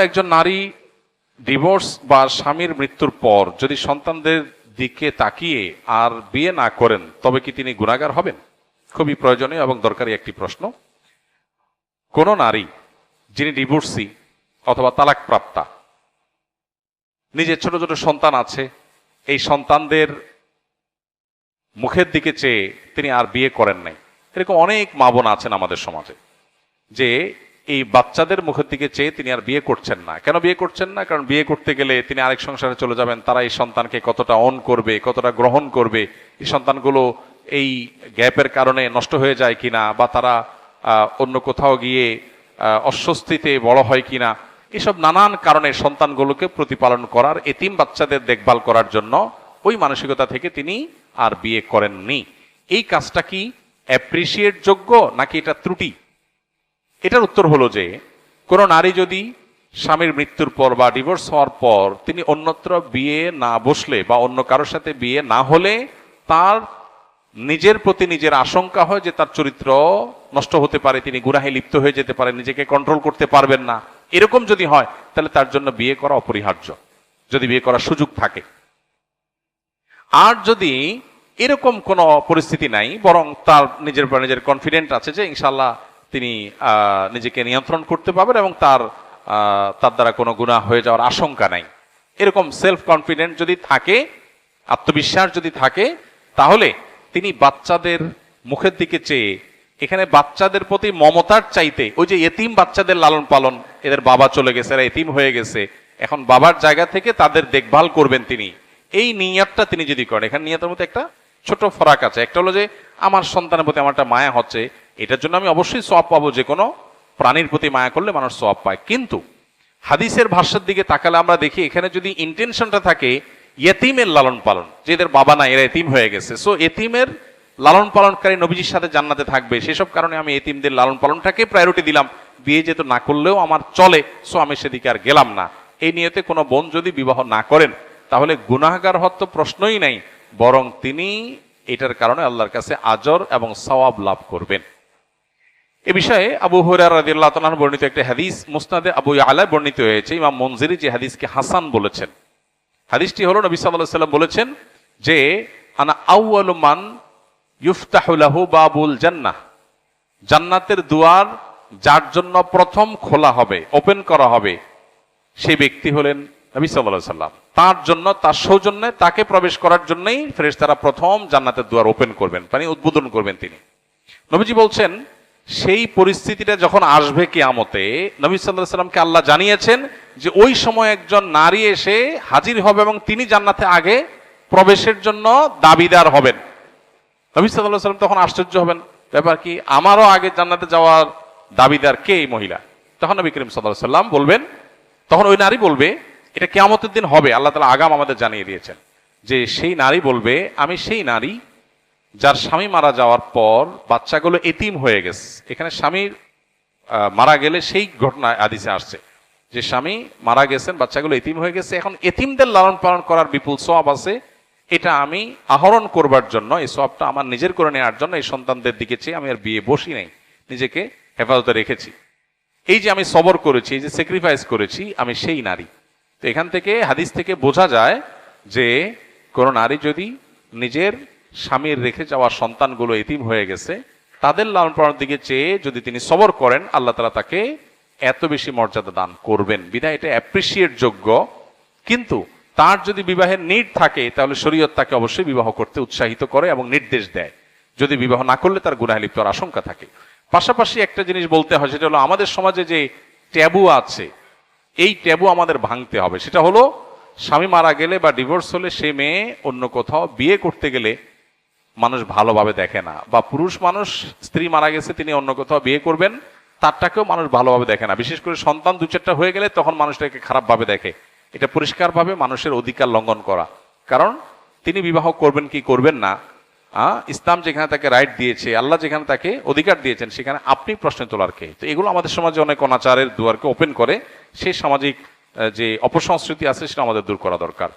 একজন নারী ডিভোর্স বা স্বামীর মৃত্যুর পর যদি সন্তানদের দিকে তাকিয়ে আর বিয়ে না করেন, তবে কি তিনি গুণাগার হবেন? খুবই প্রয়োজনীয় এবং দরকারি একটি প্রশ্ন। কোন নারী যিনি ডিভোর্সি অথবা তালাক প্রাপ্তা নিজের ছোট ছোট সন্তান আছে, এই সন্তানদের মুখের দিকে চেয়ে তিনি আর বিয়ে করেন নাই। এরকম অনেক মা বোন আছেন আমাদের সমাজে, যে এই বাচ্চাদের মুখের দিকে চেয়ে তিনি আর বিয়ে করছেন না। কেন বিয়ে করছেন না? কারণ বিয়ে করতে গেলে তিনি আরেক সংসারে চলে যাবেন, তারা এই সন্তানকে কতটা অন করবে, কতটা গ্রহণ করবে, এই সন্তানগুলো এই গ্যাপের কারণে নষ্ট হয়ে যায় কিনা বা তারা অন্য কোথাও গিয়ে অস্বস্তিতে বড় হয় কিনা, এসব নানান কারণে সন্তানগুলোকে প্রতিপালন করার, এতিম বাচ্চাদের দেখভাল করার জন্য ওই মানসিকতা থেকে তিনি আর বিয়ে করেননি। এই কাজটা কি অ্যাপ্রিসিয়েট যোগ্য নাকি এটা ত্রুটি? এটার উত্তর হলো যে, কোনো নারী যদি স্বামীর মৃত্যুর পর বা ডিভোর্স হওয়ার পর তিনি অন্যত্র বিয়ে না বসলে বা অন্য কারোর সাথে বিয়ে না হলে তার নিজের প্রতি নিজের আশঙ্কা হয় যে তার চরিত্র নষ্ট হতে পারে, তিনি গুনাহে লিপ্ত হয়ে যেতে পারে, নিজেকে কন্ট্রোল করতে পারবেন না। এরকম যদি হয়, তাহলে তার জন্য বিয়ে করা অপরিহার্য, যদি বিয়ে করার সুযোগ থাকে। আর যদি এরকম কোনো পরিস্থিতি নাই, বরং তার নিজের নিজের কনফিডেন্ট আছে যে ইনশাল্লাহ তিনি নিজেকে নিয়ন্ত্রণ করতে পারবেন এবং তার তার দ্বারা কোনো গুণা হয়ে যাওয়ার আশঙ্কা নাই। এরকম সেলফ কনফিডেন্ট যদি থাকে, আত্মবিশ্বাস যদি থাকে, তাহলে তিনি বাচ্চাদের মুখের দিকে চেয়ে, এখানে বাচ্চাদের প্রতি মমতার চাইতে, ওই যে এতিম বাচ্চাদের লালন পালন, এদের বাবা চলে গেছে, এরা এতিম হয়ে গেছে, এখন বাবার জায়গা থেকে তাদের দেখভাল করবেন তিনি। এই নিয়াতটা তিনি যদি করেন, এখানে নিয়াতের মধ্যে একটা ছোট ফরাক আছে, একটা হলো যে, আমার সন্তানের প্রতি আমার একটা মায়া হচ্ছে এটার জন্য আমি অবশ্যই সব পাবো যে কোনো প্রাণীর প্রতি মায়া করলে মানুষ সব পায়। কিন্তু হাদিসের ভাষ্যের দিকে তাকালে আমরা দেখি, এখানে যদি ইন্টেনশনটা থাকে, ইয়েতিমের লালন পালন। যে এদের বাবা না এরা এতিম হয়ে গেছে। সো এতিমের লালন পালনকারী নবীজির সাথে জান্নাতে থাকবে। সেসব কারণে আমি এতিমদের লালন পালনটাকে প্রায়োরিটি দিলাম। বিয়ে যেহেতু না করলেও আমার চলে সো আমি সেদিকে আর গেলাম না। এই নিয়েতে কোনো বোন যদি বিবাহ না করেন, তাহলে গুনাহগার হওয়ার তো প্রশ্নই নাই, বরং তিনি এটার কারণে আল্লাহর কাছে আজর এবং সওয়াব লাভ করবেন। এ বিষয়ে আবু হুরার তাআলা বর্ণিত একটি হাদিস, মুসনাদে আবু আলা বর্ণিত হয়েছে। ইমাম মনজিরি যে হাদিসকে হাসান বলেছেন, হাদিসটি হলো নবী আলাইহি সাল্লাম বলেছেন যে, আনা আউয়ালু মান ইউফতাহু লাহু বাবুল জান্নাহ। জান্নাতের দুয়ার যার জন্য প্রথম খোলা হবে, ওপেন করা হবে, সেই ব্যক্তি হলেন নবী সাল্লাল্লাহু সাল্লাম তার জন্য, তার সৌজন্যে তাকে প্রবেশ করার জন্যই ফেরেশতারা প্রথম জান্নাতের দুয়ার ওপেন করবেন মানে উদ্বোধন করবেন তিনি। নবীজি বলছেন সেই পরিস্থিতিটা যখন আসবে কিয়ামতে, নবী সাল্লাহ সাল্লামকে আল্লাহ জানিয়েছেন যে ওই সময় একজন নারী এসে হাজির হবে এবং তিনি জান্নাতে আগে প্রবেশের জন্য দাবিদার হবেন। নবী সাল্লাহ সাল্লাম তখন আশ্চর্য হবেন, ব্যাপার কি, আমারও আগে জান্নাতে যাওয়ার দাবিদার কে এই মহিলা? তখন নবী করিম সাল্লাহ সাল্লাম বলবেন, তখন ওই নারী বলবে, এটা কেয়ামতের দিন হবে, আল্লাহ তালা আগাম আমাদের জানিয়ে দিয়েছেন। যে সেই নারী বলবে, আমি সেই নারী যার স্বামী মারা যাওয়ার পর বাচ্চাগুলো এতিম হয়ে গেছে। এখানে স্বামীর মারা গেলে সেই ঘটনা আদিসে আসছে যে স্বামী মারা গেছেন, বাচ্চাগুলো এতিম হয়ে গেছে। এখন এতিমদের লালন পালন করার বিপুল সব আছে। এটা আমি আহরণ করবার জন্য, এই সবটা আমার নিজের করে নেওয়ার জন্য এই সন্তানদের দিকে চেয়ে আমি আর বিয়ে বসি নাই, নিজেকে হেফাজতে রেখেছি। এই যে আমি সবর করেছি, এই যে স্যাক্রিফাইস করেছি, আমি সেই নারী। তো এখান থেকে, হাদিস থেকে বোঝা যায় যে কোনো নারী যদি নিজের স্বামীর রেখে যাওয়া সন্তানগুলো এতিম হয়ে গেছে, তাদের লালন পালনের দিকে চেয়ে যদি তিনি সবর করেন, আল্লাহ তালা তাকে এত বেশি মর্যাদা দান করবেন। বিধায় এটা অ্যাপ্রিসিয়েট যোগ্য। কিন্তু তার যদি বিবাহের নিট থাকে, তাহলে শরীয়ত তাকে অবশ্যই বিবাহ করতে উৎসাহিত করে এবং নির্দেশ দেয়। যদি বিবাহ না করলে তার গুনাহে লিপ্ত আশঙ্কা থাকে। পাশাপাশি একটা জিনিস বলতে হয়, সেটা হলো আমাদের সমাজে যে ট্যাবু আছে, এই ট্যাবু আমাদের ভাঙতে হবে। সেটা হলো স্বামী মারা গেলে বা ডিভোর্স হলে সে মেয়ে অন্য কোথাও বিয়ে করতে গেলে মানুষ ভালোভাবে দেখে না। বা পুরুষ মানুষ, স্ত্রী মারা গেছে, তিনি অন্য কোথাও বিয়ে করবেন, তারটাকেও মানুষ ভালোভাবে দেখে না। বিশেষ করে সন্তান দু চারটা হয়ে গেলে তখন মানুষটাকে খারাপভাবে দেখে। এটা পরিষ্কারভাবে মানুষের অধিকার লঙ্ঘন করা। কারণ তিনি বিবাহ করবেন কি করবেন না ইসলাম যেখানে তাকে রাইট দিয়েছে, আল্লাহ যেখানে তাকে অধিকার দিয়েছেন, সেখানে আপনি প্রশ্ন তোলার কে? তো এগুলো আমাদের সমাজে অনেক অনাচারের দুয়ারকে ওপেন করে, সেই সামাজিক যে অপসংস্কৃতি আছে, সেটা আমাদের দূর করা দরকার।